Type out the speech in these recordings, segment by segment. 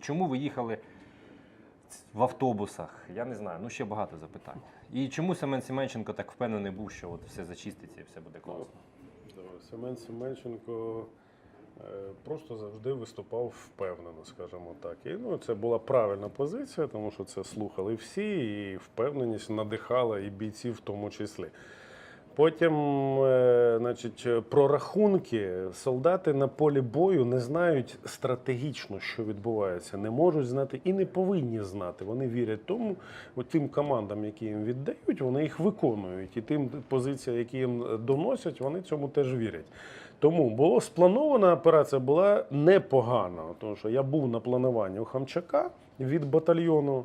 чому ви їхали в автобусах? Я не знаю, ну ще багато запитань. І чому Семен Семенченко так впевнений був, що от все зачиститься і все буде класно? Семен Семенченко е, просто завжди виступав впевнено, скажімо так. І ну, це була правильна позиція, тому що це слухали всі, і впевненість надихала і бійців в тому числі. Потім, е, значить, прорахунки солдати на полі бою не знають стратегічно, що відбувається, не можуть знати і не повинні знати. Вони вірять тому, тим командам, які їм віддають, вони їх виконують. І тим позиціям, які їм доносять, вони цьому теж вірять. Тому було спланована операція була непогана, тому що я був на плануванні у Хамчака від батальйону.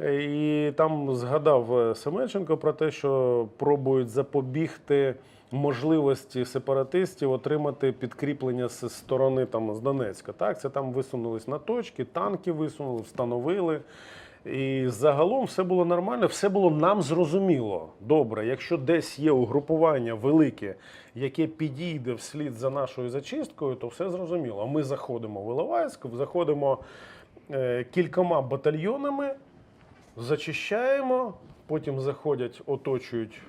І там згадав е, Семенченко про те, що пробують запобігти можливості сепаратистів отримати підкріплення з сторони там, з Донецька. Так, це там висунулись на точки, танки висунули, встановили. І загалом все було нормально, все було нам зрозуміло. Добре, якщо десь є угрупування велике, яке підійде вслід за нашою зачисткою, то все зрозуміло. Ми заходимо в Іловайськ, заходимо е, кількома батальйонами, зачищаємо, потім заходять, оточують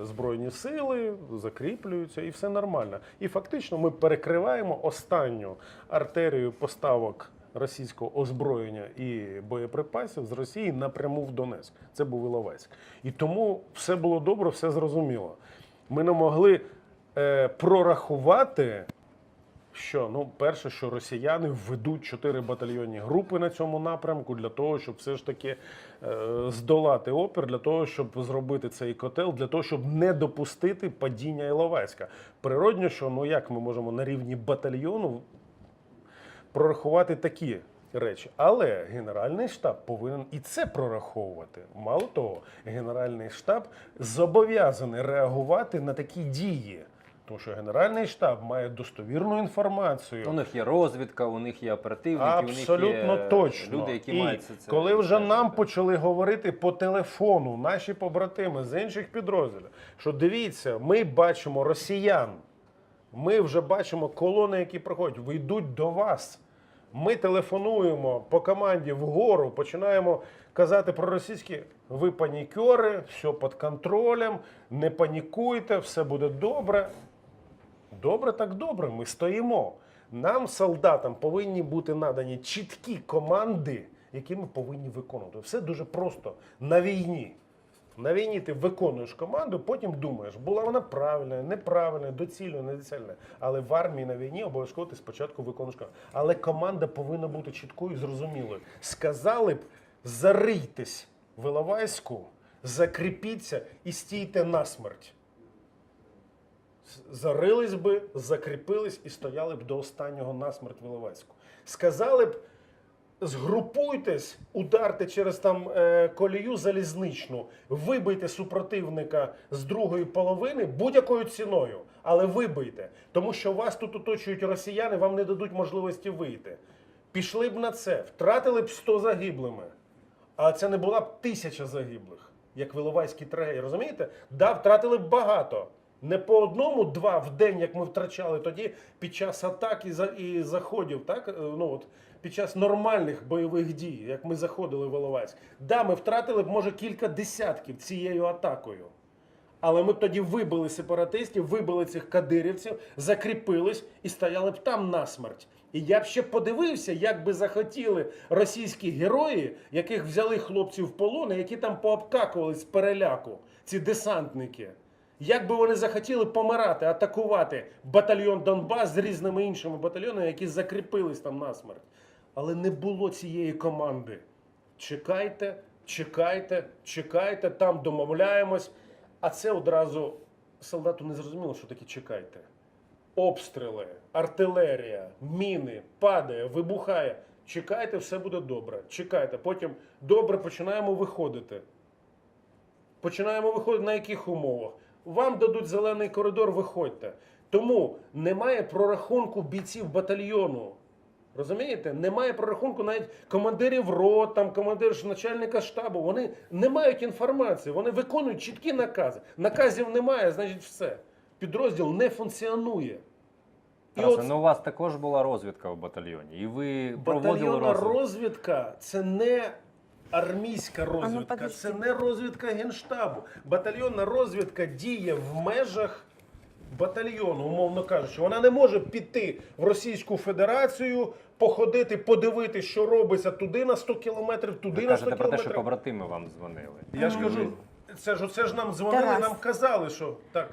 е, Збройні сили, закріплюються і все нормально. І фактично ми перекриваємо останню артерію поставок російського озброєння і боєприпасів з Росії напряму в Донецьк. Це був Іловайськ. І тому все було добре, все зрозуміло. Ми не могли е, прорахувати. Що ну, перше, що росіяни введуть чотири батальйонні групи на цьому напрямку для того, щоб все ж таки е, здолати опір, для того, щоб зробити цей котел, для того, щоб не допустити падіння Іловайська. Природньо, що ну як ми можемо на рівні батальйону прорахувати такі речі. Але Генеральний штаб повинен і це прораховувати. Мало того, Генеральний штаб зобов'язаний реагувати на такі дії. Тому що Генеральний штаб має достовірну інформацію. У них є розвідка, у них є оперативники, Абсолютно у них є точно. люди, які І мають це. це коли вже нам відстежувати. почали говорити по телефону, наші побратими з інших підрозділів, що дивіться, ми бачимо росіян, ми вже бачимо колони, які проходять, вийдуть до вас. Ми телефонуємо по команді вгору, починаємо казати про російські. Ви панікери, все під контролем, не панікуйте, все буде добре. Добре, так добре, ми стоїмо. Нам, солдатам, повинні бути надані чіткі команди, які ми повинні виконувати. Все дуже просто на війні. На війні ти виконуєш команду, потім думаєш, була вона правильна, неправильна, доцільна, недоцільна. Але в армії на війні обов'язково ти спочатку виконуєш команду. Але команда повинна бути чіткою і зрозумілою. Сказали б, зарийтесь в Іловайську, закріпіться і стійте насмерть зарились би, закріпились і стояли б до останнього насмерть в Іловайську. Сказали б, згрупуйтесь, ударте через там е, колію залізничну, вибийте супротивника з другої половини будь-якою ціною, але вибийте, тому що вас тут оточують росіяни, вам не дадуть можливості вийти. Пішли б на це, втратили б 100 загиблими. А це не була б тисяча загиблих, як в Іловайській трагедії. Розумієте? Да, втратили б багато. Не по одному, два в день, як ми втрачали тоді під час атак і, за, і заходів, так? Е, Ну, от, під час нормальних бойових дій, як ми заходили в Іловайськ. Да, ми втратили б, може, кілька десятків цією атакою. Але ми б тоді вибили сепаратистів, вибили цих кадирівців, закріпились і стояли б там насмерть. І я б ще подивився, як би захотіли російські герої, яких взяли хлопців в полон, які там пообкакувались з переляку, ці десантники. Як би вони захотіли помирати, атакувати батальйон Донбас з різними іншими батальйонами, які закріпились там насмерть. Але не було цієї команди. Чекайте, чекайте, чекайте, там домовляємось. А це одразу солдату не зрозуміло, що таке чекайте. Обстріли, артилерія, міни, падає, вибухає. Чекайте, все буде добре. Чекайте. Потім добре починаємо виходити. Починаємо виходити на яких умовах? Вам дадуть зелений коридор, виходьте. Тому немає прорахунку бійців батальйону. Розумієте? Немає прорахунку навіть командирів рот, там, командирів начальника штабу. Вони не мають інформації, вони виконують чіткі накази. Наказів немає, значить все. Підрозділ не функціонує. І Тарасе, от ну у вас також була розвідка в батальйоні, і ви проводили батальйонна розвідка це не армійська розвідка, це не розвідка генштабу. Батальйонна розвідка діє в межах батальйону, умовно кажучи. Вона не може піти в Російську Федерацію, походити, подивитися, що робиться туди на 100 кілометрів, туди Ви на 100 кажете про те, що побратими вам дзвонили. Я ж кажу, це ж це ж нам дзвонили, Тарас. нам казали, що так.